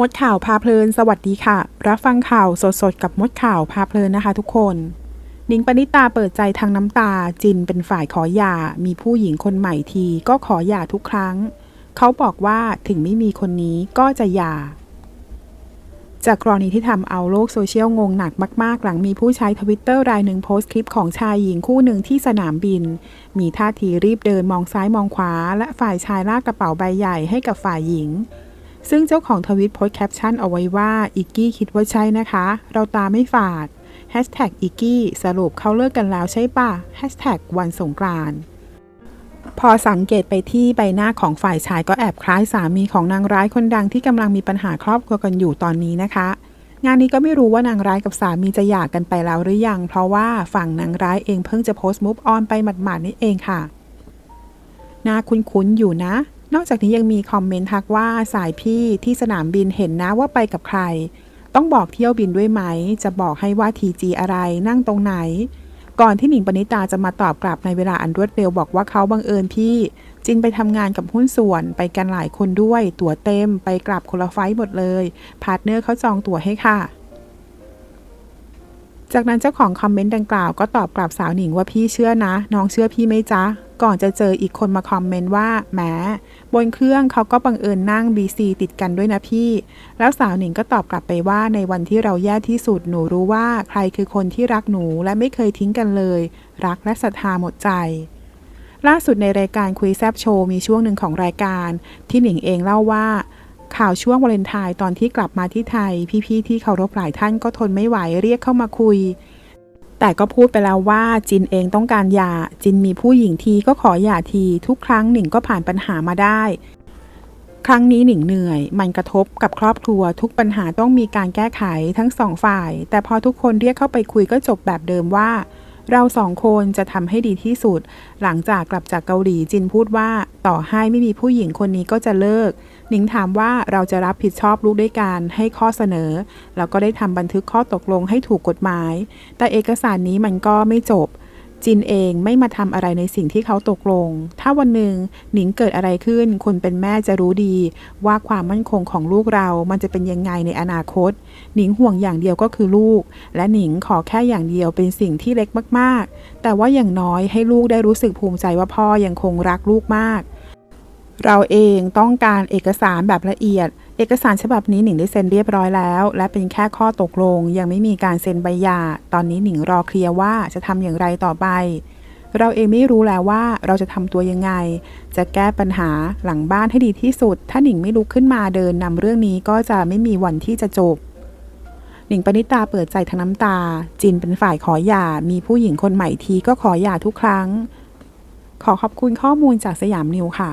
มดข่าวพาเพลิน สวัสดีค่ะ รับฟังข่าวสดๆ กับมดข่าวพาเพลินนะคะทุกคน นิงปณิตาเปิดใจทางน้ำตา จินเป็นฝ่ายขอหย่า มีผู้หญิงคนใหม่ทีก็ขอหย่าทุกครั้ง เขาบอกว่าถึงไม่มีคนนี้ก็จะหย่า จากกรณีที่ทำเอาโลกโซเชียลงงหนักมาก ๆ หลังมีผู้ใช้ทวิตเตอร์รายหนึ่งโพสต์คลิปของชายหญิงคู่หนึ่งที่สนามบิน มีท่าทีรีบเดินมองซ้ายมองขวา และฝ่ายชายลากกระเป๋าใบใหญ่ให้กับฝ่ายหญิง ซึ่งเจ้าของทวิตโพสต์แคปชั่นเอาไว้ว่าอิกกี้คิดว่าใช่นะคะ เราตาไม่ฝาด Hashtag อิกกี้สรุปเขาเลิกกันแล้วใช่ปะ Hashtag วันสงกรานต์พอสังเกตไปที่ใบหน้าของฝ่ายชายก็แอบคล้ายสามีของนางร้ายคนดังที่กำลังมีปัญหาครอบครัวกันอยู่ตอนนี้นะคะ งานนี้ก็ไม่รู้ว่านางร้ายกับสามีจะหย่ากันไปแล้วหรือยัง เพราะว่าฝั่งนางร้ายเองเพิ่งจะโพสต์มูฟออนไปหมาดๆนี่เองค่ะน่าคุ้นๆอยู่นะ นอกจากนี้ยังมีคอมเมนต์ทักว่าสายพี่ที่สนามบินเห็นนะว่าไปกับใคร ต้องบอกเที่ยวบินด้วยไหม จะบอกให้ว่าทีจีอะไรนั่งตรงไหน ก่อนที่หนิงปณิตาจะมาตอบกลับในเวลาอันรวดเร็วบอกว่าเขาบังเอิญพี่ จินไปทำงานกับหุ้นส่วนไปกันหลายคนด้วย ตั๋วเต็มไปกลับคนละไฟล์หมดเลยพาร์ทเนอร์เขาจองตั๋วให้ค่ะ จากนั้นเจ้าของคอมเมนต์ดังกล่าวก็ตอบกลับสาวหนิงว่าพี่เชื่อนะ น้องเชื่อพี่ไหมจ๊ะ ก่อนจะเจออีกคนมาคอมเมนต์ว่าแหมบนเครื่องเขาก็บังเอิญนั่ง BC ติดกันด้วยนะพี่ แล้วสาวหนิงก็ตอบกลับไปว่าในวันที่เราแย่ที่สุดหนูรู้ว่าใครคือคนที่รักหนูและไม่เคยทิ้งกันเลย รักและศรัทธาหมดใจล่าสุดในรายการคุยแซบโชว์มีช่วงหนึ่งของรายการ ที่หนิงเองเล่าว่า ข่าวช่วงวาเลนไทน์ตอนที่กลับมาที่ไทย พี่ๆที่เคารพหลายท่านก็ทนไม่ไหวเรียกเข้ามาคุย แต่ก็พูดไปแล้วว่าจินเองต้องการหย่าจินมีผู้หญิงทีก็ขอหย่าทีทุกครั้งหนิงก็ผ่านปัญหามาได้ ครั้งนี้หนิงเหนื่อย มันกระทบกับครอบครัว ทุกปัญหาต้องมีการแก้ไขทั้งสองฝ่าย แต่พอทุกคนเรียกเข้าไปคุยก็จบแบบเดิมว่าเราสองคนจะทำให้ดีที่สุด หลังจากกลับจากเกาหลีจินพูดว่า ต่อให้ไม่มีผู้หญิงคนนี้ก็จะเลิก หนิงถามว่าเราจะรับผิดชอบลูกด้วยการให้ข้อเสนอ แล้วก็ได้ทำบันทึกข้อตกลงให้ถูกกฎหมาย แต่เอกสารนี้มันก็ไม่จบ จินเองไม่มาทำอะไรในสิ่งที่เขาตกลง ถ้าวันหนึ่งหนิงเกิดอะไรขึ้น คนเป็นแม่จะรู้ดี ว่าความมั่นคงของลูกเรา มันจะเป็นยังไงในอนาคต หนิงห่วงอย่างเดียวก็คือลูก และหนิงขอแค่อย่างเดียวเป็นสิ่งที่เล็กมากๆ แต่ว่าอย่างน้อยให้ลูกได้รู้สึกภูมิใจว่าพ่อยังคงรักลูกมาก เราเองต้องการเอกสารแบบละเอียด เอกสารฉบับนี้หนิงได้เซ็นเรียบร้อยแล้ว และเป็นแค่ข้อตกลง ยังไม่มีการเซ็นใบหย่า ตอนนี้หนิงรอเคลียร์ว่าจะทำอย่างไรต่อไป เราเองไม่รู้แล้วว่าเราจะทำตัวยังไง จะแก้ปัญหาหลังบ้านให้ดีที่สุด ถ้าหนิงไม่ลุกขึ้นมาเดินนำเรื่องนี้ก็จะไม่มีวันที่จะจบหนิงปณิตาเปิดใจทั้งน้ำตา จินเป็นฝ่ายขอหย่า มีผู้หญิงคนใหม่ทีก็ขอหย่าทุกครั้ง ขอขอบคุณข้อมูลจากสยามนิวค่ะ